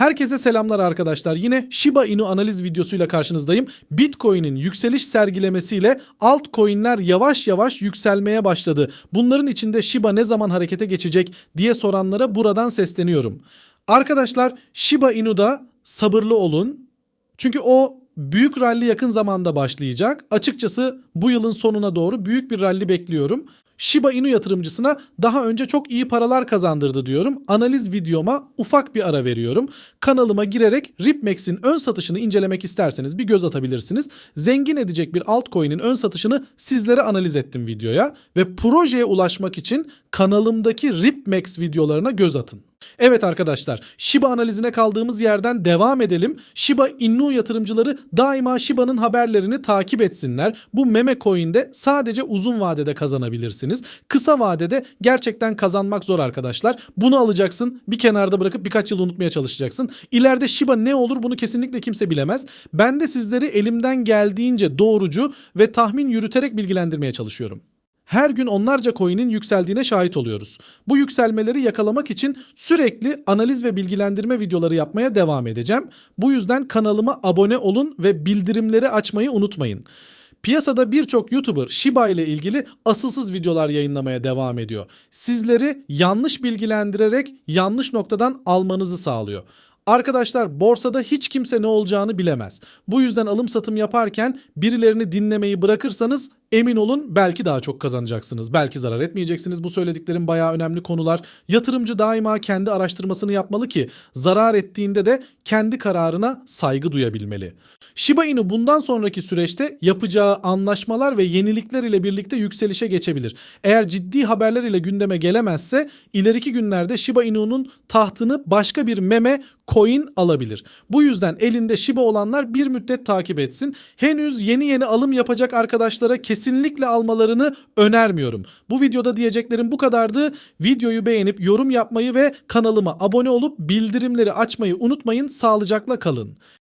Herkese selamlar arkadaşlar. Yine Shiba Inu analiz videosuyla karşınızdayım. Bitcoin'in yükseliş sergilemesiyle altcoin'ler yavaş yavaş yükselmeye başladı. Bunların içinde Shiba ne zaman harekete geçecek diye soranlara buradan sesleniyorum. Arkadaşlar Shiba Inu'da sabırlı olun. Çünkü o büyük rally yakın zamanda başlayacak. Açıkçası bu yılın sonuna doğru büyük bir rally bekliyorum. Shiba Inu yatırımcısına daha önce çok iyi paralar kazandırdı diyorum. Analiz videoma ufak bir ara veriyorum. Kanalıma girerek Ripmex'in ön satışını incelemek isterseniz bir göz atabilirsiniz. Zengin edecek bir altcoin'in ön satışını sizlere analiz ettim videoya ve projeye ulaşmak için kanalımdaki Ripmex videolarına göz atın. Evet arkadaşlar Shiba analizine kaldığımız yerden devam edelim. Shiba Inu yatırımcıları daima Shiba'nın haberlerini takip etsinler. Bu meme coin'de sadece uzun vadede kazanabilirsiniz. Kısa vadede gerçekten kazanmak zor arkadaşlar. Bunu alacaksın bir kenarda bırakıp birkaç yıl unutmaya çalışacaksın. İleride Shiba ne olur bunu kesinlikle kimse bilemez. Ben de sizleri elimden geldiğince doğrucu ve tahmin yürüterek bilgilendirmeye çalışıyorum. Her gün onlarca coin'in yükseldiğine şahit oluyoruz. Bu yükselmeleri yakalamak için sürekli analiz ve bilgilendirme videoları yapmaya devam edeceğim. Bu yüzden kanalıma abone olun ve bildirimleri açmayı unutmayın. Piyasada birçok YouTuber Shiba ile ilgili asılsız videolar yayınlamaya devam ediyor. Sizleri yanlış bilgilendirerek yanlış noktadan almanızı sağlıyor. Arkadaşlar borsada hiç kimse ne olacağını bilemez. Bu yüzden alım satım yaparken birilerini dinlemeyi bırakırsanız emin olun belki daha çok kazanacaksınız. Belki zarar etmeyeceksiniz. Bu söylediklerim bayağı önemli konular. Yatırımcı daima kendi araştırmasını yapmalı ki zarar ettiğinde de kendi kararına saygı duyabilmeli. Shiba Inu bundan sonraki süreçte yapacağı anlaşmalar ve yenilikler ile birlikte yükselişe geçebilir. Eğer ciddi haberler ile gündeme gelemezse ileriki günlerde Shiba Inu'nun tahtını başka bir meme coin alabilir. Bu yüzden elinde Shiba olanlar bir müddet takip etsin. Henüz yeni yeni alım yapacak arkadaşlara kesinlikle almalarını önermiyorum. Bu videoda diyeceklerim bu kadardı. Videoyu beğenip yorum yapmayı ve kanalıma abone olup bildirimleri açmayı unutmayın. Sağlıcakla kalın.